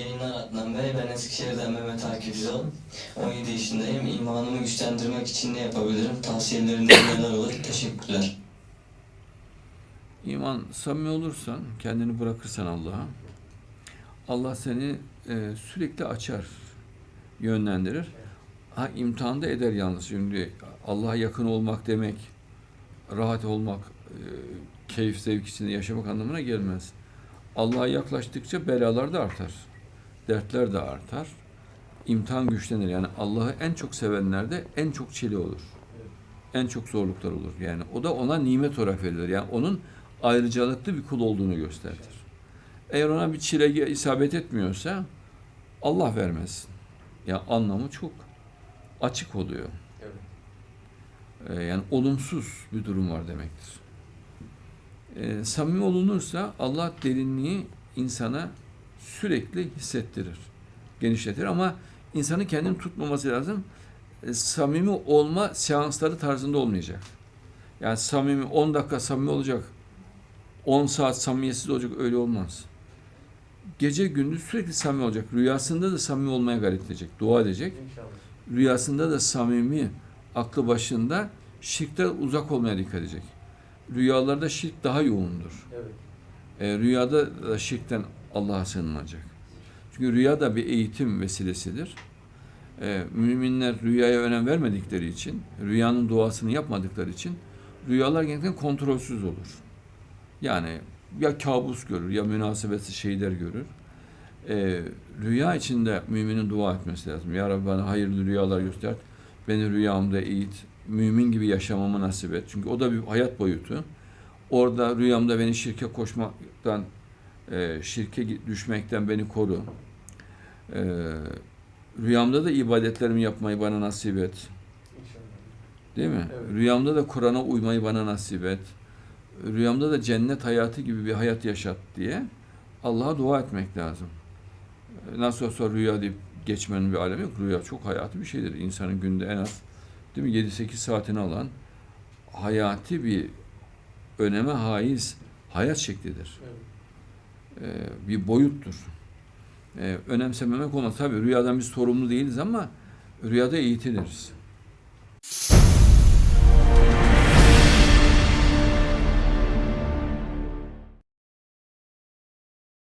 yayınlar Adnan Bey. Ben Eskişehir'den Mehmet Akif Yol. 17 yaşındayım. İmanımı güçlendirmek için ne yapabilirim? Tavsiyeleriniz neler olur? Teşekkürler. İman samimi olursan, kendini bırakırsan Allah'a, Allah seni e, sürekli açar, yönlendirir. Ha imtihanda eder yalnız. Şimdi Allah'a yakın olmak demek, rahat olmak, e, keyif zevk içinde yaşamak anlamına gelmez. Allah'a yaklaştıkça belalar da artar. Dertler de artar. İmtihan güçlenir. Yani Allah'ı en çok sevenlerde en çok çile olur. En çok zorluklar olur. Yani o da ona nimet olarak verilir. Yani onun ayrıcalıklı bir kul olduğunu gösterir. Eğer ona bir çile isabet etmiyorsa Allah vermez. Ya anlamı çok açık oluyor. Ee, yani olumsuz bir durum var demektir. Ee, samimi olunursa Allah derinliği insana sürekli hissettirir, genişletir ama insanın kendini tutmaması lazım. Ee, samimi olma seansları tarzında olmayacak. Yani samimi 10 dakika samimi olacak, 10 saat samimiyetsiz olacak öyle olmaz. Gece gündüz sürekli samimi olacak. Rüyasında da samimi olmaya gayret edecek, dua edecek. Rüyasında da samimi, aklı başında şirkten uzak olmaya dikkat edecek. Rüyalarda şirk daha yoğundur. Evet. E, rüyada da şirkten Allah'a sığınılacak. Çünkü rüya da bir eğitim vesilesidir. E, müminler rüyaya önem vermedikleri için, rüyanın duasını yapmadıkları için rüyalar genellikle kontrolsüz olur. Yani ya kabus görür ya münasebetsiz şeyler görür. E, rüya içinde müminin dua etmesi lazım. Ya Rabbi bana hayırlı rüyalar göster. Beni rüyamda eğit. Mümin gibi yaşamamı nasip et. Çünkü o da bir hayat boyutu. Orada rüyamda beni şirke koşmaktan, e, şirke düşmekten beni koru. E, rüyamda da ibadetlerimi yapmayı bana nasip et. Değil mi? Evet. Rüyamda da Kur'an'a uymayı bana nasip et. Rüyamda da cennet hayatı gibi bir hayat yaşat diye Allah'a dua etmek lazım. E, Nasıl olsa rüya deyip geçmenin bir alemi yok. Rüya çok hayati bir şeydir. İnsanın günde en az değil mi 7-8 saatini alan hayati bir öneme haiz hayat şeklidir. Evet. E, bir boyuttur. E, önemsememek olmaz. Tabii rüyadan biz sorumlu değiliz ama rüyada eğitiliriz.